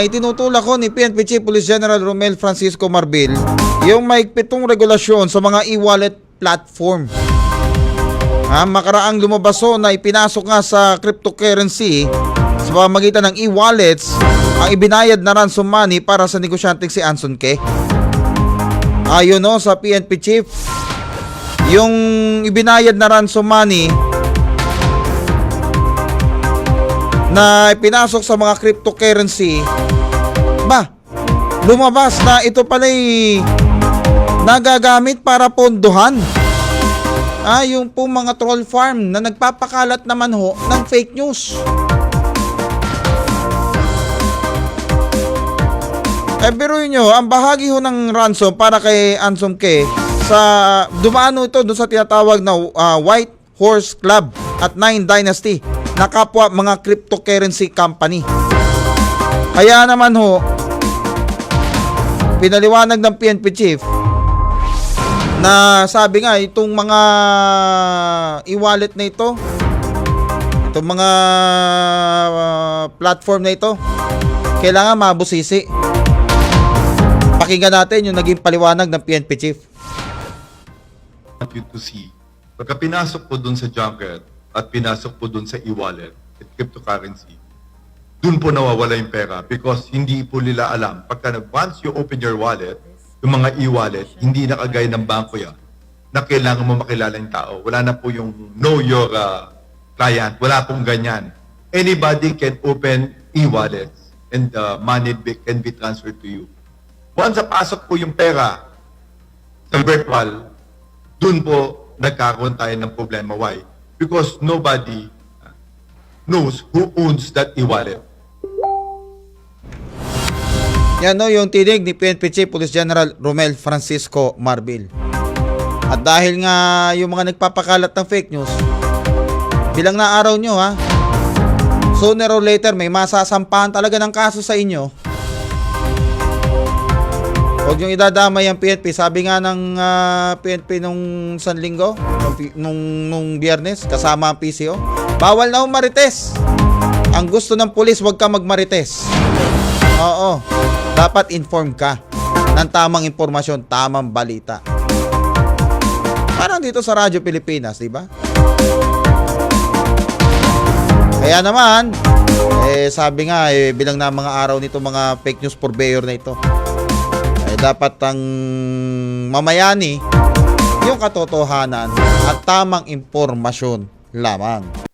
ay tinutulak ko ni PNP Chief Police General Romel Francisco Marbil yung maigpitong regulasyon sa mga e-wallet platform. Ha, makaraang lumabaso na ipinasok nga sa cryptocurrency sa pamamagitan ng e-wallets ang ibinayad na ransom money para sa negosyanteng si Anson Ke. Ayon no, sa PNP Chief, yung ibinayad na ransom money na pinasok sa mga cryptocurrency, ba, lumabas na ito pala'y nagagamit para pondohan. Ah, yung po mga troll farm na nagpapakalat naman ho ng fake news. Eh, biruin nyo, ang bahagi ho ng ransom para kay Ansom K sa dumaan ho ito doon sa tinatawag na ah, White Horse Club at Nine Dynasty na kapwa mga cryptocurrency company. Kaya naman ho, pinaliwanag ng PNP chief na sabi nga itong mga e-wallet na ito, itong mga ah, platform na ito, kailangan mabusisi. Pakinggan natin yung naging paliwanag ng PNP chief. want you to see. Pagka pinasok po dun sa junket at pinasok po dun sa e-wallet at cryptocurrency, dun po nawawala yung pera because hindi po nila alam. Pagka once you open your wallet, yung mga e-wallet, hindi nakagaya ng banko yan na kailangan mo makilala yung tao. Wala na po yung know your uh, client. Wala pong ganyan. Anybody can open e-wallets and uh, money can be transferred to you. Once napasok po yung pera sa virtual, dun po nagkakaroon tayo ng problema. Why? Because nobody knows who owns that e-wallet. Yan no, yung tinig ni PNP Chief Police General Romel Francisco Marbil. At dahil nga yung mga nagpapakalat ng fake news, bilang na araw nyo ha, sooner or later may masasampahan talaga ng kaso sa inyo. Huwag nyo idadamay ang PNP. Sabi nga ng ah, PNP nung San Linggo, nung, nung, nung biyernes, kasama ang PCO, bawal na umarites. Ang gusto ng pulis, huwag ka magmarites. Oo. Dapat inform ka ng tamang impormasyon, tamang balita. Parang dito sa Radyo Pilipinas, di ba? Kaya naman, eh sabi nga eh, bilang na mga araw nito mga fake news purveyor na ito. Dapat ang mamayani yung katotohanan at tamang impormasyon lamang.